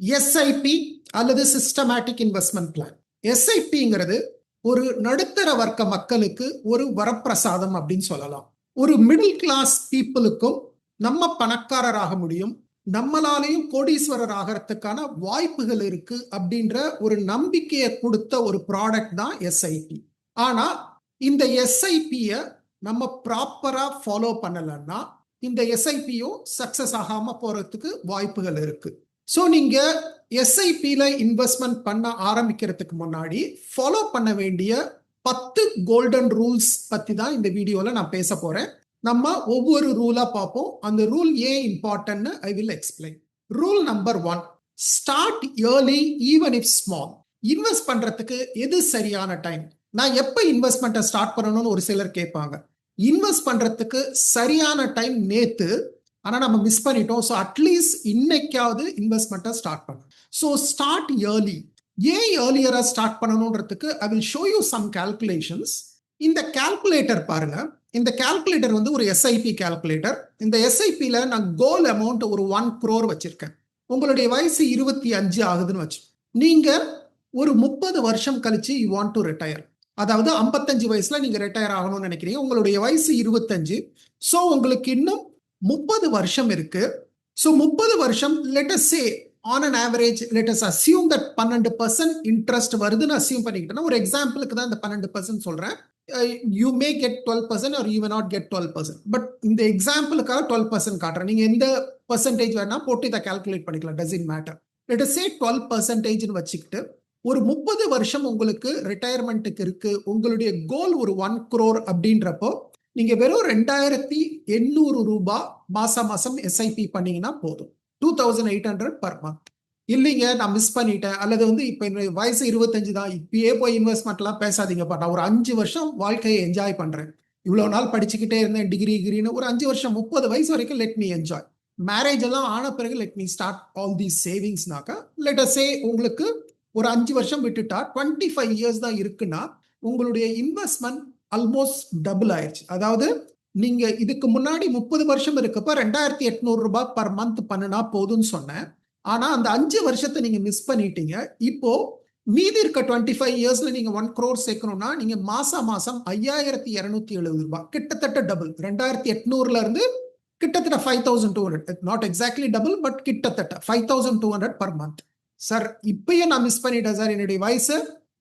SIP அல்லது systematic investment plan எஸ்ஐபிங்கிறது ஒரு நடுத்தர வர்க்க மக்களுக்கு ஒரு வரப்பிரசாதம் அப்படின்னு சொல்லலாம். ஒரு மிடில் கிளாஸ் பீப்புளுக்கும் நம்ம பணக்காரராக முடியும். நம்மளாலையும் கோடீஸ்வரர் ஆகிறதுக்கான வாய்ப்புகள் இருக்கு அப்படின்ற ஒரு நம்பிக்கையை கொடுத்த ஒரு ப்ராடக்ட் தான் எஸ்ஐபி ஆனா இந்த எஸ்ஐபிய நம்ம ப்ராப்பரா ஃபாலோ பண்ணலன்னா இந்த எஸ்ஐபியும் சக்சஸ் ஆகாம போறதுக்கு வாய்ப்புகள் இருக்கு. ஸோ நீங்கள் எஸ்ஐபியில் இன்வெஸ்ட்மெண்ட் பண்ண ஆரம்பிக்கிறதுக்கு முன்னாடி ஃபாலோ பண்ண வேண்டிய பத்து கோல்டன் ரூல்ஸ் பற்றி தான் இந்த வீடியோவில் நான் பேச போகிறேன் நம்ம ஒவ்வொரு ரூலாக பார்ப்போம். அந்த ரூல் ஏன் இம்பார்ட்டன்ட்னு I will explain rule number one start early even if small invest பண்ணுறதுக்கு எது சரியான டைம் நான் எப்போ இன்வெஸ்ட்மெண்ட்டை ஸ்டார்ட் பண்ணணும்னு ஒரு சிலர் கேட்பாங்க. இன்வெஸ்ட் பண்ணுறதுக்கு சரியான டைம் நேற்று ஆனால் நம்ம மிஸ் பண்ணிட்டோம். ஸோ அட்லீஸ்ட் இன்னைக்காவது இன்வெஸ்ட்மெண்ட்டை ஸ்டார்ட் பண்ணணும் ஸோ ஸ்டார்ட் இயர்லி ஏன் ஏர்லியராக start பண்ணணுன்றதுக்கு I will show you some calculations இந்த கால்குலேட்டர் பாருங்க. இந்த கால்குலேட்டர் வந்து ஒரு எஸ்ஐபி கால்குலேட்டர் இந்த எஸ்ஐபியில் நான் கோல் அமௌண்ட் ஒரு ஒன் க்ரோர் வச்சுருக்கேன். உங்களுடைய வயசு இருபத்தி அஞ்சு ஆகுதுன்னு வச்சு. நீங்கள் ஒரு முப்பது வருஷம் கழிச்சு யூ வாண்ட் டு ரிட்டையர் அதாவது ஐம்பத்தஞ்சு வயசுல நீங்க ரிட்டையர் ஆகணும்னு நினைக்கிறீங்க. உங்களுடைய வயசு இருபத்தஞ்சு. ஸோ உங்களுக்கு இன்னும் முப்பது வருஷம் இருக்கு. ஸோ முப்பது வருஷம் let's say on an average let's assume that பன்னெண்டு பர்சன்ட் இன்ட்ரெஸ்ட் வருதுன்னு அசியூம் பண்ணிக்கிட்டேன்னா ஒரு எக்ஸாம்பிளுக்கு தான் இந்த பன்னெண்டு பர்சன்ட் சொல்றேன். You may get twelve percent or you not get twelve percent but இந்த எக்ஸாம்பிளுக்காக டுவெல் பர்சன்ட் காட்டுறேன். நீங்கள் எந்த பர்சன்டேஜ் வேணா போட்டு இதை கால்குலேட் பண்ணிக்கலாம். Doesn't matter let say twelve பர்சன்டேஜ்னு வச்சுக்கிட்டு ஒரு முப்பது வருஷம் உங்களுக்கு ரிட்டையர்மெண்ட்டுக்கு இருக்கு. உங்களுடைய கோல் ஒரு ஒன் குரோர் அப்படின்றப்போ நீங்க வெறும் ரெண்டாயிரத்தி எண்ணூறு ரூபாய் மாசம் மாசம் எஸ்ஐபி பண்ணீங்கன்னா போதும். Two thousand eight hundred per month இல்லைங்க நான் மிஸ் பண்ணிட்டேன். அல்லது வந்து இப்போ என்னுடைய வயசு இருபத்தஞ்சு தான். இப்பயே போய் இன்வெஸ்ட்மெண்ட்லாம் பேசாதீங்கப்பா நான் ஒரு அஞ்சு வருஷம் வாழ்க்கையை என்ஜாய் பண்றேன். இவ்வளோ நாள் படிச்சுக்கிட்டே இருந்தேன் டிகிரி கிரின்னு ஒரு அஞ்சு வருஷம் முப்பது வயசு வரைக்கும் லெட் மீ என்ஜாய் மேரேஜ் எல்லாம் ஆன பிறகு let me start all these சேவிங்ஸ்னாக்கா let say உங்களுக்கு ஒரு அஞ்சு வருஷம் விட்டுட்டா டுவெண்ட்டி ஃபைவ் இயர்ஸ் தான் இருக்குன்னா உங்களுடைய இன்வெஸ்ட்மெண்ட் ஆல்மோஸ்ட் டபுள் ஆயிடுச்சு அதாவது நீங்க இதுக்கு முன்னாடி முப்பது வருஷம் இருக்கப்ப ரெண்டாயிரத்தி எட்நூறு ரூபாய் பர் மந்த் பண்ணுனா போதும்னு சொன்னேன். ஆனா அந்த அஞ்சு வருஷத்தை நீங்க மிஸ் பண்ணிட்டீங்க. இப்போ மீதி இருக்க டுவெண்ட்டி ஃபைவ் இயர்ஸ்ல நீங்க ஒன் க்ரோர் சேர்க்கணும்னா நீங்க மாசம் மாசம் ஐயாயிரத்தி இரநூத்தி எழுபது ரூபாய். கிட்டத்தட்ட டபுள் ரெண்டாயிரத்தி எட்நூறுல இருந்து கிட்டத்தட்ட five thousand two hundred not exactly double but கிட்டத்தட்ட five thousand two hundred per month sir இப்பயே நான் மிஸ் பண்ணிட்டேன் சார் என்னுடைய வயசு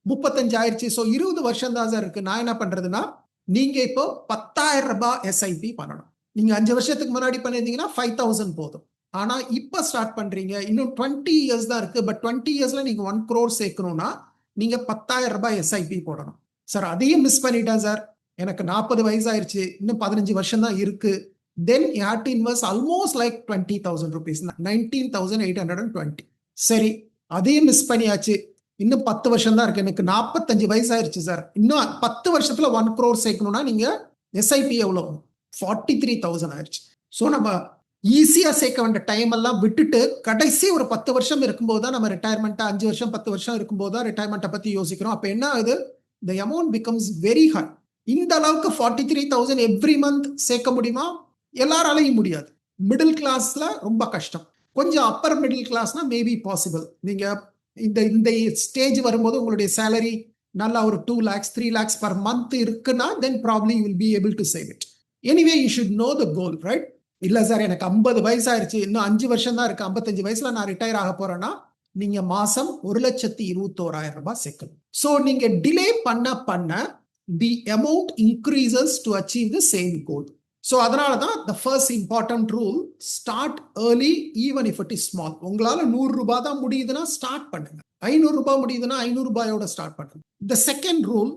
முப்பத்தஞ்சு ஆயிடுச்சு ஸோ இருபது வருஷம் தான் சார் இருக்கு. நான் என்ன பண்றதுன்னா நீங்க இப்போ பத்தாயிரம் ரூபாய் எஸ்ஐபி பண்ணணும். நீங்க அஞ்சு வருஷத்துக்கு முன்னாடி பண்ணியிருந்தீங்கன்னா ஃபைவ் தௌசண்ட் போதும். ஆனா இப்ப ஸ்டார்ட் பண்றீங்க இன்னும் டுவெண்ட்டி இயர்ஸ் தான் இருக்கு. பட் டுவெண்ட்டி இயர்ஸ்ல நீங்க ஒன் குரோர் சேர்க்கணும்னா நீங்க பத்தாயிரம் ரூபாய் எஸ்ஐபி போடணும். சார் அதையும் மிஸ் பண்ணிட்டேன் சார் எனக்கு நாற்பது வயசு ஆயிடுச்சு இன்னும் பதினஞ்சு வருஷம் தான் இருக்கு. Then you had to invest almost like twenty thousand rupees nineteen thousand eight hundred and twenty சரி அதையும் மிஸ் பண்ணியாச்சு. இன்னும் பத்து வருஷம் தான் இருக்கு. எனக்கு நாற்பத்தஞ்சு வயசு ஆயிருச்சு சார். இன்னும் பத்து வருஷத்துல ஒன் க்ரோர் சேர்க்கணும்னா நீங்க எஸ்ஐபி எவ்வளோ ஃபார்ட்டி த்ரீ தௌசண்ட் ஆயிடுச்சு ஸோ நம்ம ஈஸியாக சேர்க்க வேண்டிய டைம் எல்லாம் விட்டுட்டு கடைசி ஒரு பத்து வருஷம் இருக்கும்போது தான் நம்ம ரிட்டையர்மெண்ட்டாக அஞ்சு வருஷம் பத்து வருஷம் இருக்கும்போது தான் ரிட்டையர்மெண்ட்டை பற்றி யோசிக்கிறோம். அப்போ என்ன ஆகுது? The amount becomes very high இந்த அளவுக்கு forty three thousand every month சேர்க்க முடியுமா? எல்லாராலையும் முடியாது. மிடில் கிளாஸில் ரொம்ப கஷ்டம். கொஞ்சம் அப்பர் மிடில் கிளாஸ்னா மேபி பாசிபிள் நீங்கள் இந்த இந்த ஸ்டேஜ் வரும்போது உங்களுடைய சேலரி நல்லா ஒரு two lakhs three lakhs per month இருக்குன்னா then probably will be able to save it anyway you should know the goal right இல்ல சார் எனக்கு ஐம்பது வயசாயிருச்சு. இன்னும் அஞ்சு வருஷம் தான் இருக்கு. ஐம்பத்தஞ்சு வயசுல நான் ரிட்டையர் ஆக போறேன்னா நீங்க மாசம் ஒரு லட்சத்தி இருபத்தோராயிரம் ரூபாய் சேர்க்கணும். ஸோ நீங்க டிலே பண்ண பண்ண the amount increases to achieve the same goal so அதனால தான் the first important rule start early even if it is small உங்களால் நூறுரூபா தான் முடியுதுன்னா ஸ்டார்ட் பண்ணுங்க. ஐநூறுரூபா முடியுதுன்னா ஐநூறு ரூபாயோட ஸ்டார்ட் பண்ணுங்க. The second rule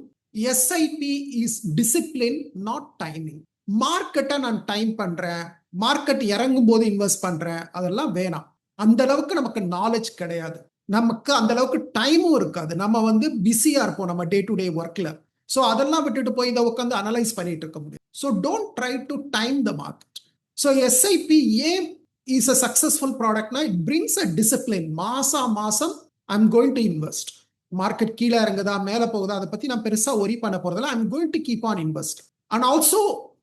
SIP is discipline not timing மார்க்கெட்டை நான் டைம் பண்றேன். மார்க்கெட் இறங்கும் போது இன்வெஸ்ட் பண்றேன். அதெல்லாம் வேணாம். அந்த அளவுக்கு நமக்கு நாலேஜ் கிடையாது. நமக்கு அந்த அளவுக்கு டைமும் இருக்காது. நம்ம வந்து பிஸியா இருப்போம் நம்ம டே டு டே ஒர்க்கில் ஸோ அதெல்லாம் விட்டுட்டு போய் இதை உட்காந்து அனலைஸ் பண்ணிட்டு இருக்க முடியும். So don't try to time the market so SIP ஏன் இஸ் அ சக்சஸ்ஃபுல் ப்ராடக்ட்னா இட் பிரிங்ஸ் அ டிசிப்ளின் மாசா மாசம் I'm going to invest market கீழே இறங்குதா மேலே போகுதா அதை பத்தி நான் பெருசா ஒரி பண்ண போறதில்ல. I'm going to keep on invest and also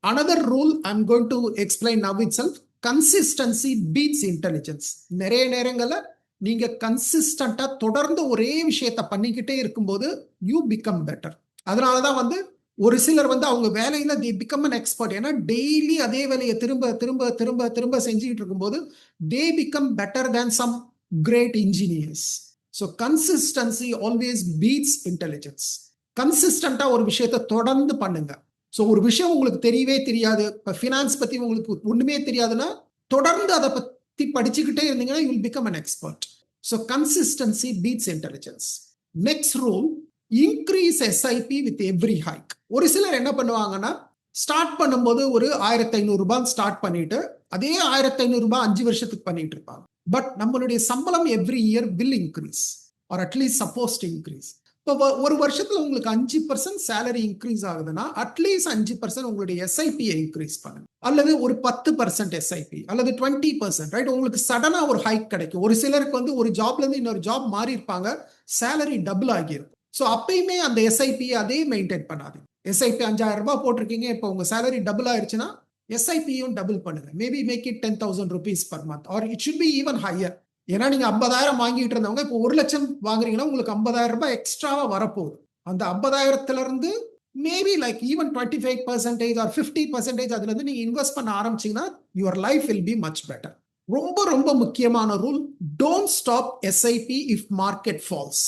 another rule I'm going to explain now itself consistency beats intelligence நிறைய நேரங்களில் நீங்க கன்சிஸ்டண்டா தொடர்ந்து ஒரே விஷயத்த பண்ணிக்கிட்டே இருக்கும்போது யூ பிகம் பெட்டர் அதனால தான் வந்து ஒரு சிலர் வந்து அவங்க வேலையில தி பிகம் அன் எக்ஸ்பர்ட் ஏன்னா டெய்லி அதே வேலையை திரும்ப திரும்ப திரும்ப திரும்ப செஞ்சுக்கிட்டு இருக்கும்போது they become better than some great engineers so consistency always beats intelligence கன்சிஸ்டண்டா ஒரு விஷயத்த தொடர்ந்து பண்ணுங்க. ஸோ ஒரு விஷயம் உங்களுக்கு தெரியவே தெரியாது. இப்போ ஃபினான்ஸ் பத்தி உங்களுக்கு ஒண்ணுமே தெரியாதுன்னா தொடர்ந்து அதை பத்தி படிச்சுக்கிட்டே இருந்தீங்கன்னா you will become an expert so consistency beats intelligence next rule increase SIP with every hike ஒரு சிலர் என்ன பண்ணுவாங்கன்னா ஸ்டார்ட் பண்ணும்போது ஒரு ஆயிரத்தி ஐநூறு ரூபாய் ஸ்டார்ட் பண்ணிட்டு அதே ஆயிரத்தி ஐநூறு ரூபாய் அஞ்சு வருஷத்துக்கு பண்ணிட்டு இருப்பாங்க. பட் நம்மளுடைய சம்பளம் every year will increase or at least suppose to increase இப்போ ஒரு வருஷத்துல உங்களுக்கு அஞ்சு பர்சன்ட் சேலரி இன்க்ரீஸ் ஆகுதுன்னா அட்லீஸ்ட் அஞ்சு பர்சன்ட் உங்களுடைய எஸ்ஐபியை இன்க்ரீஸ் பண்ணுங்க. அல்லது ஒரு பத்து பர்சன்ட் எஸ்ஐபி அல்லது டுவெண்ட்டி பர்சன்ட் ரைட் உங்களுக்கு சடனா ஒரு ஹைக் கிடைக்கும். ஒரு சிலருக்கு வந்து ஒரு ஜாப்ல இருந்து இன்னொரு ஜாப் மாறி இருப்பாங்க சேலரி டபுள் ஆகியிருக்கும். ஸோ அப்பயுமே அந்த எஸ்ஐபி அதே மெயின்டைன் பண்ணாது எஸ்ஐபி அஞ்சாயிரம் ரூபாய் போட்டிருக்கீங்க. இப்போ உங்க சேலரி டபுள் ஆயிடுச்சுன்னா எஸ்ஐபியும் டபுள் பண்ணுங்க. Maybe make it ten thousand rupees per month or it should be even higher ஏன்னா நீங்க ஐம்பதாயிரம் வாங்கிட்டு இருந்தவங்க இப்போ ஒரு லட்சம் வாங்குறீங்கன்னா உங்களுக்கு ஐம்பதாயிரம் ரூபாய் எக்ஸ்ட்ராவா வரப்போகுது. அந்த ஐம்பதாயிரத்துல இருந்து maybe like even twenty five percentage or fifty percentage அதுல இருந்து நீங்க இன்வெஸ்ட் பண்ண ஆரம்பிச்சீங்கன்னா your life will be much better ரொம்ப ரொம்ப முக்கியமான rule don't stop SIP if market falls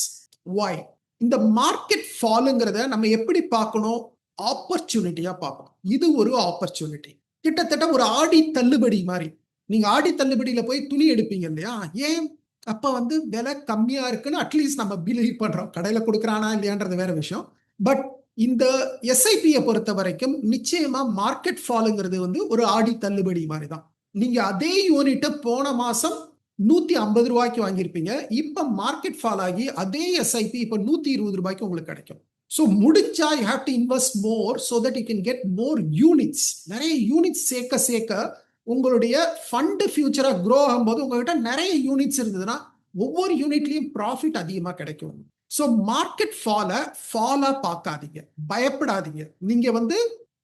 why இந்த மார்க்கெட் ஃபாலுங்கிறத நம்ம எப்படி பார்க்கணும்? ஆப்பர்ச்சுனிட்டியா பார்க்கணும். இது ஒரு ஆப்பர்ச்சுனிட்டி கிட்டத்தட்ட ஒரு ஆடி தள்ளுபடி மாதிரி. நீங்க ஆடி தள்ளுபடியில போய் துணி எடுப்பீங்க இல்லையா? ஏன்? அப்ப வந்து விலை கம்மியா இருக்குன்னு அட்லீஸ்ட் நம்ம பிலீவ் பண்றோம். கடையில கொடுக்குறானா இல்லையான்றது வேற விஷயம். பட் இந்த எஸ்ஐபியை பொறுத்த வரைக்கும் நிச்சயமா மார்க்கெட் ஃபாலுங்கிறது வந்து ஒரு ஆடி தள்ளுபடி மாதிரி தான். நீங்க அதே யூனிட்டை போன மாசம் நூத்தி ஐம்பது ரூபாய்க்கு வாங்கியிருப்பீங்க. இப்ப மார்க்கெட் ஃபால் ஆகி அதே எஸ்ஐபி இப்ப நூத்தி இருபது ரூபாய்க்கு உங்களுக்கு கிடைக்கும். ஸோ முடிச்சா you have to invest more so that you can get more units நிறைய யூனிட்ஸ் சேர்க்க சேர்க்க உங்களுடைய ஃபண்டு ஃபியூச்சராக க்ரோ ஆகும்போது உங்ககிட்ட நிறைய யூனிட்ஸ் இருந்ததுன்னா ஒவ்வொரு யூனிட்லையும் ப்ராஃபிட் அதிகமாக கிடைக்கும். ஸோ மார்க்கெட் ஃபாலை ஃபாலாக பார்க்காதீங்க. பயப்படாதீங்க. நீங்கள் வந்து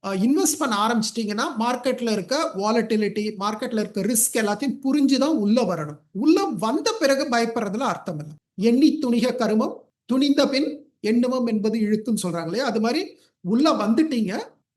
இன்வெஸ்ட் பண்ண ஆரம்பிச்சிட்டிங்கன்னா மார்க்கெட்டில் இருக்க வாலட்டிலிட்டி மார்க்கெட்டில் இருக்க ரிஸ்க் எல்லாத்தையும் புரிஞ்சு தான் உள்ளே வரணும். உள்ளே வந்த பிறகு பயப்படுறதுல அர்த்தம் இல்லை. எண்ணி துணிக கருமம் துணிந்த பின் எண்ணுமம் என்பது இழுத்துன்னு சொல்கிறாங்க இல்லையா? அது மாதிரி உள்ளே வந்துட்டீங்க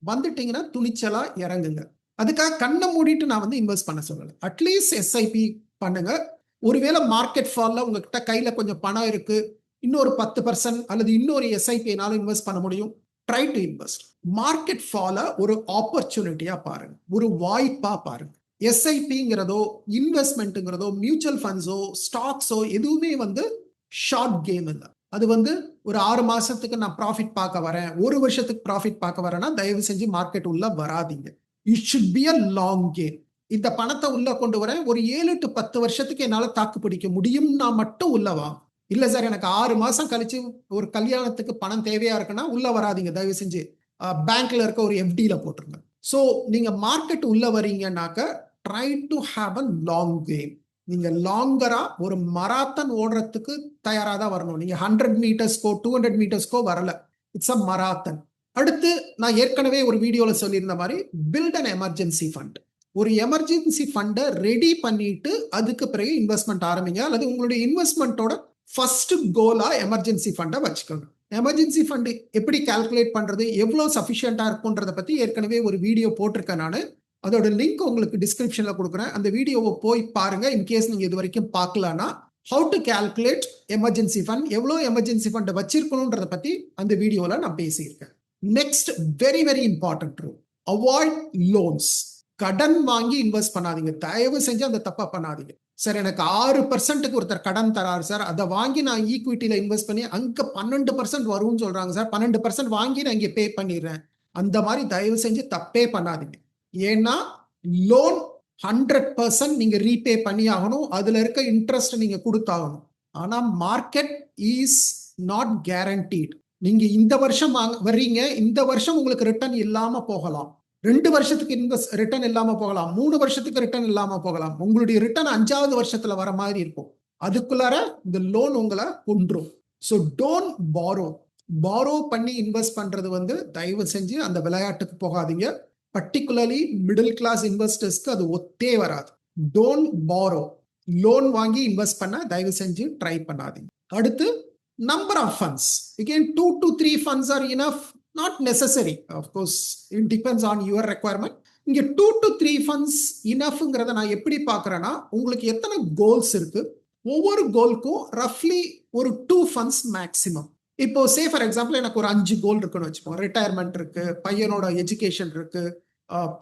வந்துட்டீங்கன்னா துணிச்சலாக இறங்குங்க. அதுக்காக கண்ணை மூடிட்டு நான் வந்து இன்வெஸ்ட் பண்ண சொல்லலை. அட்லீஸ்ட் எஸ்ஐபி பண்ணுங்க. ஒருவேளை மார்க்கெட் ஃபாலில் உங்ககிட்ட கையில் கொஞ்சம் பணம் இருக்குது இன்னொரு பத்து பர்சன்ட் அல்லது இன்னொரு எஸ்ஐபினாலும் இன்வெஸ்ட் பண்ண முடியும். ட்ரை டு இன்வெஸ்ட் மார்க்கெட் ஃபாலை ஒரு ஆப்பர்ச்சுனிட்டியா பாருங்க. ஒரு வாய்ப்பா பாருங்க. எஸ்ஐபிங்கிறதோ இன்வெஸ்ட்மெண்ட்டுங்கிறதோ மியூச்சுவல் ஃபண்ட்ஸோ ஸ்டாக்ஸோ எதுவுமே வந்து ஷார்ட் கேம் இல்லை. அது வந்து ஒரு ஆறு மாசத்துக்கு நான் ப்ராஃபிட் பார்க்க வரேன். ஒரு வருஷத்துக்கு ப்ராஃபிட் பார்க்க வரேன்னா தயவு செஞ்சு மார்க்கெட் உள்ள வராதிங்க. It should be a long game இந்த பணத்தை உள்ள கொண்டு வரேன். ஒரு ஏழு டு பத்து வருஷத்துக்கு என்னால் தாக்கு பிடிக்க முடியும்னா மட்டும் உள்ளவா இல்ல சார் எனக்கு ஆறு மாசம் கழிச்சு ஒரு கல்யாணத்துக்கு பணம் தேவையா இருக்குன்னா உள்ள வராதிங்க. தயவு செஞ்சு பேங்க்ல இருக்க ஒரு எஃப்டியில போட்டுருங்க. ஸோ நீங்க மார்க்கெட் உள்ள வரீங்கன்னாக்க try to have a long game நீங்க லாங்கரா ஒரு மராத்தன் ஓடுறதுக்கு தயாரா தான் வரணும். நீங்க ஹண்ட்ரட் மீட்டர்ஸ்க்கோ டூ ஹண்ட்ரட் மீட்டர்ஸ்க்கோ வரல. இட்ஸ் அ மராத்தன் அடுத்து நான் ஏற்கனவே ஒரு வீடியோல சொல்லியிருந்த மாதிரி பில்ட் அண்ட் எமர்ஜென்சி ஃபண்ட் ஒரு எமர்ஜென்சி ஃபண்டை ரெடி பண்ணிட்டு அதுக்கு பிறகு இன்வெஸ்ட்மெண்ட் ஆரம்பிங்க. அல்லது உங்களுடைய இன்வெஸ்ட்மெண்ட்டோட ஃபர்ஸ்ட் கோலா எமர்ஜென்சி ஃபண்டை வச்சுக்கோங்க எமர்ஜென்சி ஃபண்டு எப்படி கால்குலேட் பண்ணுறது எவ்வளோ சஃபிஷியண்ட்டாக இருக்குன்றத பற்றி ஏற்கனவே ஒரு வீடியோ போட்டிருக்கேன் நான். அதோட லிங்க் உங்களுக்கு டிஸ்கிரிப்ஷனில் கொடுக்குறேன். அந்த வீடியோவை போய் பாருங்கள் இன்கேஸ் நீங்கள் இது வரைக்கும் பார்க்கலன்னா how to calculate emergency fund எவ்வளோ எமர்ஜென்சி ஃபண்டை வச்சிருக்கணுன்றத பற்றி அந்த வீடியோவில் நான் பேசியிருக்கேன். Next very very important rule avoid loans கடன் வாங்கி இன்வெஸ்ட் பண்ணாதீங்க. தயவு செஞ்சு அந்த தப்பா பண்ணாதீங்க. சார் எனக்கு ஆறு பர்சன்ட்டுக்கு ஒருத்தர் கடன் தராரு சார் அதை வாங்கி நான் ஈக்விட்டியில இன்வெஸ்ட் பண்ணி அங்க பன்னெண்டு பர்சன்ட் வரும்னு சொல்றாங்க சார் பன்னெண்டு பர்சன்ட் வாங்கி நான் இங்கே பே பண்ணிடுறேன். அந்த மாதிரி தயவு செஞ்சு தப்பே பண்ணாதீங்க. ஏன்னா லோன் ஹண்ட்ரட் பர்சன்ட் நீங்க ரீபே பண்ணி ஆகணும். அதுல இருக்க இன்ட்ரெஸ்ட் நீங்க கொடுத்தாகணும். ஆனா மார்க்கெட் இஸ் நாட் கேரண்டீட் நீங்க இந்த வருஷம் வாங்க வர்றீங்க. இந்த வருஷம் உங்களுக்கு ரிட்டர்ன் இல்லாம போகலாம். ரெண்டு வருஷத்துக்கு இன்வெஸ்ட் ரிட்டர்ன் இல்லாம போகலாம். மூணு வருஷத்துக்கு ரிட்டர்ன் இல்லாம போகலாம். உங்களுடைய ரிட்டர்ன் அஞ்சாவது வருஷத்துல வர மாதிரி இருக்கும். அதுக்குள்ளார இந்த லோன் உங்களை கொன்றும். ஸோ டோன்ட் பாரோ பாரோ பண்ணி இன்வெஸ்ட் பண்றது வந்து தயவு செஞ்சு அந்த விளையாட்டுக்கு போகாதீங்க. பர்டிகுலர்லி மிடில் கிளாஸ் இன்வெஸ்டர்ஸ்க்கு அது ஒத்தே வராது. டோன்ட் பாரோ லோன் வாங்கி இன்வெஸ்ட் பண்ண தயவு செஞ்சு ட்ரை பண்ணாதீங்க. அடுத்து number of funds again two to three funds are enough not necessary of course it depends on your requirement இங்க டூ டு த்ரீ ஃபண்ட்ஸ் இனஃப்ங்கிறத நான் எப்படி பார்க்குறேன்னா உங்களுக்கு எத்தனை கோல்ஸ் இருக்கு? ஒவ்வொரு கோல்க்கும் ரஃப்லி ஒரு டூ ஃபண்ட்ஸ் மேக்ஸிமம் இப்போ சே ஃபார் எக்ஸாம்பிள் எனக்கு ஒரு அஞ்சு கோல் இருக்குன்னு வச்சுப்போம் ரிட்டையர்மெண்ட் இருக்கு பையனோட எஜுகேஷன் இருக்கு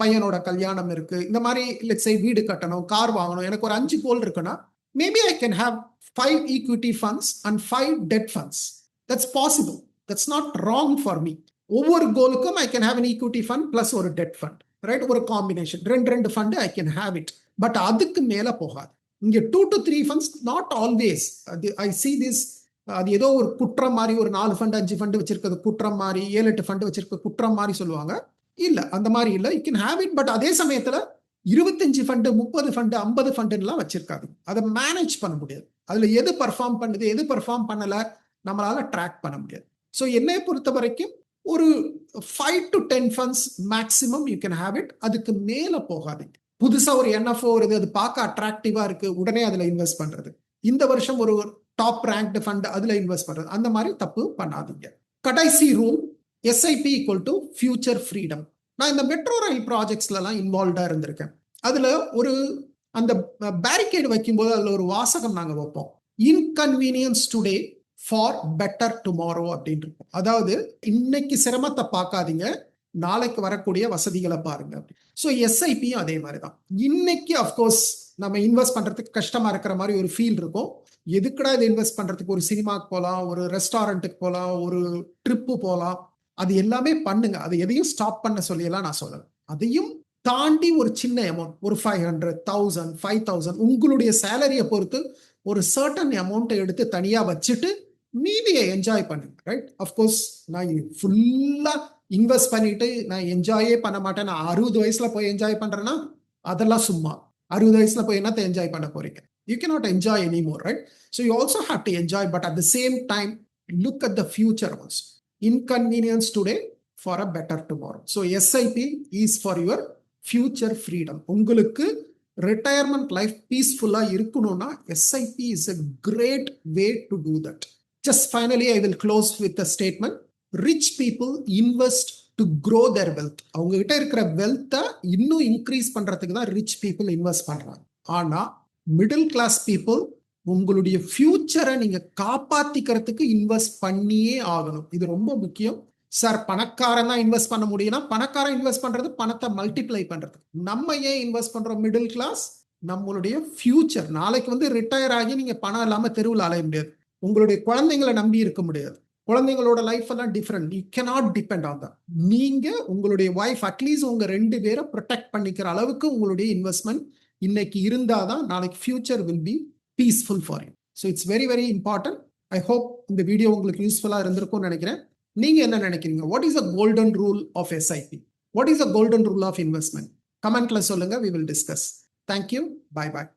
பையனோட கல்யாணம் இருக்கு. இந்த மாதிரி லெட்ஸ் வீடு கட்டணும் கார் வாங்கணும். எனக்கு ஒரு அஞ்சு கோல் இருக்குன்னா maybe I can have five equity funds and five debt funds that's possible that's not wrong for me ஒவ்வொரு கோலுக்கும் I can have an equity fund plus ஒரு டெட் ஃபண்ட் ரைட் ஒரு காம்பினேஷன் ரெண்டு ரெண்டு fund I can have it but அதுக்கு மேலே போகாது. இங்கே two to three funds not always அது ஐ சி திஸ் அது ஏதோ ஒரு குற்றம் மாதிரி ஒரு நாலு ஃபண்டு அஞ்சு ஃபண்டு வச்சிருக்கிறது குற்றம் மாதிரி ஏழு எட்டு ஃபண்டு வச்சிருக்க குற்றம் மாதிரி சொல்லுவாங்க. இல்லை அந்த மாதிரி இல்லை. You can have it but அதே சமயத்தில் இருபத்தஞ்சு ஃபண்டு முப்பது ஃபண்டு ஐம்பது ஃபண்டுலாம் வச்சிருக்காது. அதை மேனேஜ் பண்ண முடியாது. அதில் எது பர்ஃபார்ம் பண்ணுது எது பர்ஃபார்ம் பண்ணலை நம்மளால ட்ராக் பண்ண முடியாது. ஸோ என்னை பொறுத்த வரைக்கும் ஒரு five to ten funds maximum you can have it அதுக்கு மேலே போகாதீங்க. புதுசாக ஒரு என்எஃப்ஓ வருது அது பார்க்க அட்ராக்டிவாக இருக்குது உடனே அதில் இன்வெஸ்ட் பண்ணுறது இந்த வருஷம் ஒரு டாப் ரேங்க்டு ஃபண்ட் அதில் இன்வெஸ்ட் பண்ணுறது அந்த மாதிரி தப்பு பண்ணாதீங்க. கடைசி rule SIP equal to future freedom நான் இந்த மெட்ரோ ரயில் ப்ராஜெக்ட்ஸ்லலாம் இன்வால்வ்டாக இருந்திருக்கேன். அதில் ஒரு அந்த பேரிகேடு வைக்கும்போது அதில் ஒரு வாசகம் நாங்கள் வைப்போம். Inconvenience today for better tomorrow அப்படின்னு அதாவது இன்னைக்கு சிரமத்தை பார்க்காதீங்க நாளைக்கு வரக்கூடிய வசதிகளை பாருங்க ஸோ எஸ்ஐபியும் அதே மாதிரி தான் இன்னைக்கு அஃப்கோர்ஸ் நம்ம இன்வெஸ்ட் பண்றதுக்கு கஷ்டமா இருக்கிற மாதிரி ஒரு ஃபீல் இருக்கும். எதுக்குடா இதை இன்வெஸ்ட் பண்றதுக்கு? ஒரு சினிமாக்கு போகலாம் ஒரு ரெஸ்டாரண்ட்டுக்கு போகலாம் ஒரு ட்ரிப்பு போகலாம் அது எல்லாமே பண்ணுங்க. அது எதையும் ஸ்டாப் பண்ண சொல்லியெல்லாம் நான் சொல்லலை. அதையும் தாண்டி ஒரு சின்ன அமௌண்ட் ஒரு five hundred thousand five thousand உங்களுடைய சேலரியை பொறுத்து ஒரு சர்டன் அமௌண்ட்டை எடுத்து தனியாக வச்சுட்டு மீதியை என்ஜாய் பண்ணுங்க ரைட் அஃப்கோர்ஸ் நான் ஃபுல்லா இன்வெஸ்ட் பண்ணிட்டு நான் என்ஜாயே பண்ண மாட்டேன். நான் அறுபது வயசுல போய் என்ஜாய் பண்றேன்னா அதெல்லாம் சும்மா. அறுபது வயசுல போய் என்னத்தை என்ஜாய் பண்ண போறீங்க? You can not enjoy any more right so you also have to enjoy but at the same time look at the future once inconvenience today for a better tomorrow so SIP is for your future freedom உங்களுக்கு retirement life பீஸ்ஃபுல்லாக இருக்கணும்னா SIP is a great way to do that Just finally, I will close with a statement rich people invest to grow their wealth அவங்க கிட்ட இருக்கிற வெல்த்தை இன்னும் increase பண்றதுக்கு தான் rich people invest பண்றாங்க. ஆனா மிடில் கிளாஸ் பீப்புள் உங்களுடைய ஃபியூச்சரை நீங்க காப்பாத்திக்கிறதுக்கு இன்வெஸ்ட் பண்ணியே ஆகணும். இது ரொம்ப முக்கியம். சார் பணக்காரன் தான் இன்வெஸ்ட் பண்ண முடியும்னா பணக்காரன் இன்வெஸ்ட் பண்றது பணத்தை மல்டிப்ளை பண்றது. நம்ம ஏன் இன்வெஸ்ட் பண்றோம் மிடில் கிளாஸ் நம்மளுடைய ஃபியூச்சர் நாளைக்கு வந்து ரிட்டையர் ஆகி நீங்க பணம் இல்லாம தெருவில் அலைய முடியாது. உங்களுடைய குழந்தைங்களை நம்பி இருக்க முடியாது. குழந்தைங்களோட லைஃப் எல்லாம் different you cannot depend on தான் நீங்க உங்களுடைய ஒய்ஃப் அட்லீஸ்ட் உங்க ரெண்டு பேரை ப்ரொடெக்ட் பண்ணிக்கிற அளவுக்கு உங்களுடைய இன்வெஸ்ட்மெண்ட் இன்னைக்கு இருந்தாதான் நாளைக்கு future will be peaceful for you so it's very very important I hope இந்த வீடியோ உங்களுக்கு யூஸ்ஃபுல்லாக இருந்திருக்கும்னு நினைக்கிறேன். நீங்க என்ன நினைக்கிறீங்க? What is a golden rule of SIP what is a golden rule of investment கமெண்ட்ல சொல்லுங்க. We will discuss thank you bye bye